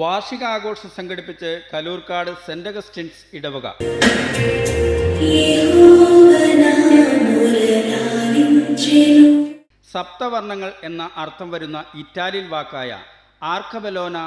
വാർഷികാഘോഷം സംഘടിപ്പിച്ച് Kaloorkad saint Augustine's ഇടവക. സപ്തവർണങ്ങൾ എന്ന അർത്ഥം വരുന്ന ഇറ്റാലിയൻ വാക്കായ ആർക്കബലോന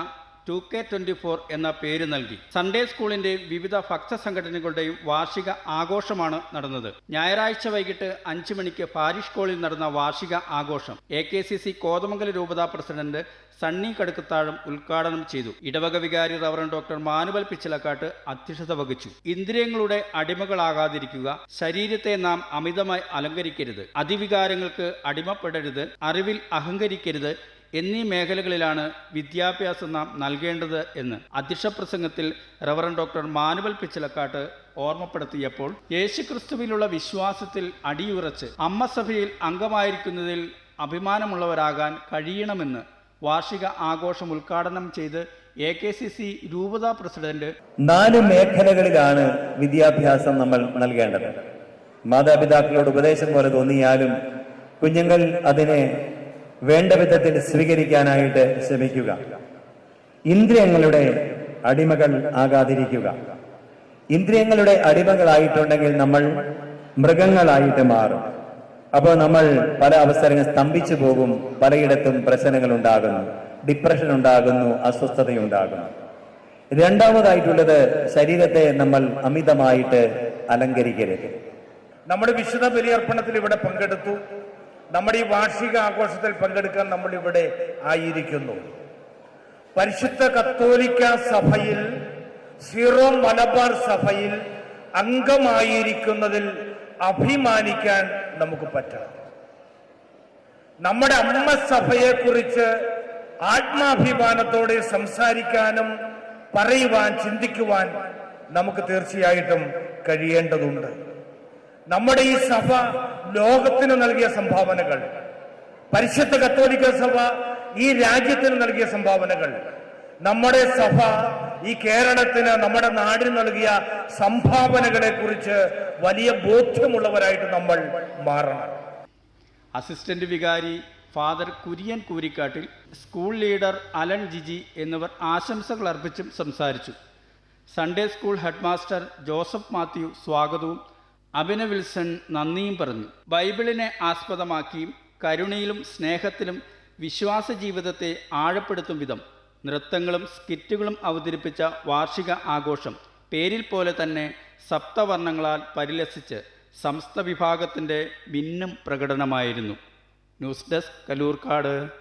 ടു കെ ട്വന്റി ഫോർ എന്ന പേര് നൽകി. സൺഡേ സ്കൂളിന്റെ വിവിധ ഭക്ത സംഘടനകളുടെയും വാർഷിക ആഘോഷമാണ് നടന്നത്. ഞായറാഴ്ച വൈകിട്ട് അഞ്ചു മണിക്ക് പാരിഷ് കോളിൽ നടന്ന വാർഷിക ആഘോഷം A K C C Kothamangala രൂപതാ പ്രസിഡന്റ് സണ്ണി കടുക്കത്താഴം ഉദ്ഘാടനം ചെയ്തു. ഇടവക വികാരി റവറൻ ഡോക്ടർ മാനുവൽ പിച്ചലക്കാട്ട് അധ്യക്ഷത വഹിച്ചു. ഇന്ദ്രിയങ്ങളുടെ അടിമകളാകാതിരിക്കുക ശരീരത്തെ നാം അമിതമായി അലങ്കരിക്കരുത് അതിവികാരങ്ങൾക്ക് അടിമപ്പെടരുത് അറിവിൽ അഹങ്കരിക്കരുത് എന്നീ മേഖലകളിലാണ് വിദ്യാഭ്യാസം നാം നൽകേണ്ടത് എന്ന് അധ്യക്ഷ പ്രസംഗത്തിൽ റവറൻ ഡോക്ടർ മാനുവൽ പിച്ചലക്കാട്ട് ഓർമ്മപ്പെടുത്തിയപ്പോൾ യേശുക്രിസ്തുവിലുള്ള വിശ്വാസത്തിൽ അടിയുറച്ച് അമ്മ സഭയിൽ അംഗമായിരിക്കുന്നതിൽ അഭിമാനമുള്ളവരാകാൻ കഴിയണമെന്ന് വാർഷിക ആഘോഷം ഉദ്ഘാടനം ചെയ്ത് എ കെ സി സി രൂപതാ പ്രസിഡന്റ് നാല് മേഖലകളിലാണ് വിദ്യാഭ്യാസം നമ്മൾ നൽകേണ്ടത്. മാതാപിതാക്കളോട് ഉപദേശം പോലെ തോന്നിയാലും കുഞ്ഞുങ്ങൾ അതിനെ വേണ്ട വിധത്തിൽ സ്വീകരിക്കാനായിട്ട് ശ്രമിക്കുക. ഇന്ദ്രിയങ്ങളുടെ അടിമകൾ ആകാതിരിക്കുക. ഇന്ദ്രിയങ്ങളുടെ അടിമകളായിട്ടുണ്ടെങ്കിൽ നമ്മൾ മൃഗങ്ങളായിട്ട് മാറും. അപ്പോൾ നമ്മൾ പല അവസരങ്ങൾ സ്തംഭിച്ചു പോകും. പലയിടത്തും പ്രശ്നങ്ങൾ ഉണ്ടാകുന്നു. ഡിപ്രഷൻ ഉണ്ടാകുന്നു. അസ്വസ്ഥതയുണ്ടാകുന്നു. രണ്ടാമതായിട്ടുള്ളത് ശരീരത്തെ നമ്മൾ അമിതമായിട്ട് അലങ്കരിക്കരുത്. നമ്മുടെ വിശുദ്ധ ബലിയർപ്പണത്തിൽ ഇവിടെ പങ്കെടുത്തു. നമ്മുടെ ഈ വാർഷിക ആഘോഷത്തിൽ പങ്കെടുക്കാൻ നമ്മൾ ഇവിടെ ആയിരിക്കുന്നു. പരിശുദ്ധ കത്തോലിക്ക സഭയിൽ സീറോ മലബാർ സഭയിൽ അംഗമായിരിക്കുന്നതിൽ അഭിമാനിക്കാൻ നമുക്ക് പറ്റണം. നമ്മുടെ അമ്മ സഭയെക്കുറിച്ച് ആത്മാഭിമാനത്തോടെ സംസാരിക്കാനും പറയുവാൻ ചിന്തിക്കുവാൻ നമുക്ക് തീർച്ചയായിട്ടും കഴിയേണ്ടതുണ്ട്. നമ്മുടെ ഈ സഭ ലോകത്തിന് നൽകിയ സംഭാവനകൾ. പരിശുദ്ധ കത്തോലിക്ക സഭ ഈ രാജ്യത്തിന് നൽകിയ സംഭാവനകൾ. നമ്മുടെ സഭ ഈ കേരളത്തിന് നമ്മുടെ നാടിന് നൽകിയ സംഭാവനകളെ കുറിച്ച് വലിയ ബോധ്യമുള്ളവരായിട്ട് നമ്മൾ മാറണം. അസിസ്റ്റന്റ് വികാരി father Kurian Koorikkattil school leader Alan Jiji എന്നിവർ ആശംസകൾ അർപ്പിച്ചും സംസാരിച്ചു. Sunday school headmaster Joseph Mathew സ്വാഗതവും അഭിന വിൽസൺ നന്ദിയും പറഞ്ഞു. ബൈബിളിനെ ആസ്പദമാക്കിയും കരുണയിലും സ്നേഹത്തിലും വിശ്വാസ ജീവിതത്തെ ആഴപ്പെടുത്തും വിധം നൃത്തങ്ങളും സ്കിറ്റുകളും അവതരിപ്പിച്ച വാർഷിക ആഘോഷം പേരിൽ പോലെ തന്നെ സപ്തവർണങ്ങളാൽ പരിലസിച്ച് സമസ്ത വിഭാഗത്തിന്റെ ഭിന്നം പ്രകടനമായിരുന്നു. News desk Kalloorkad.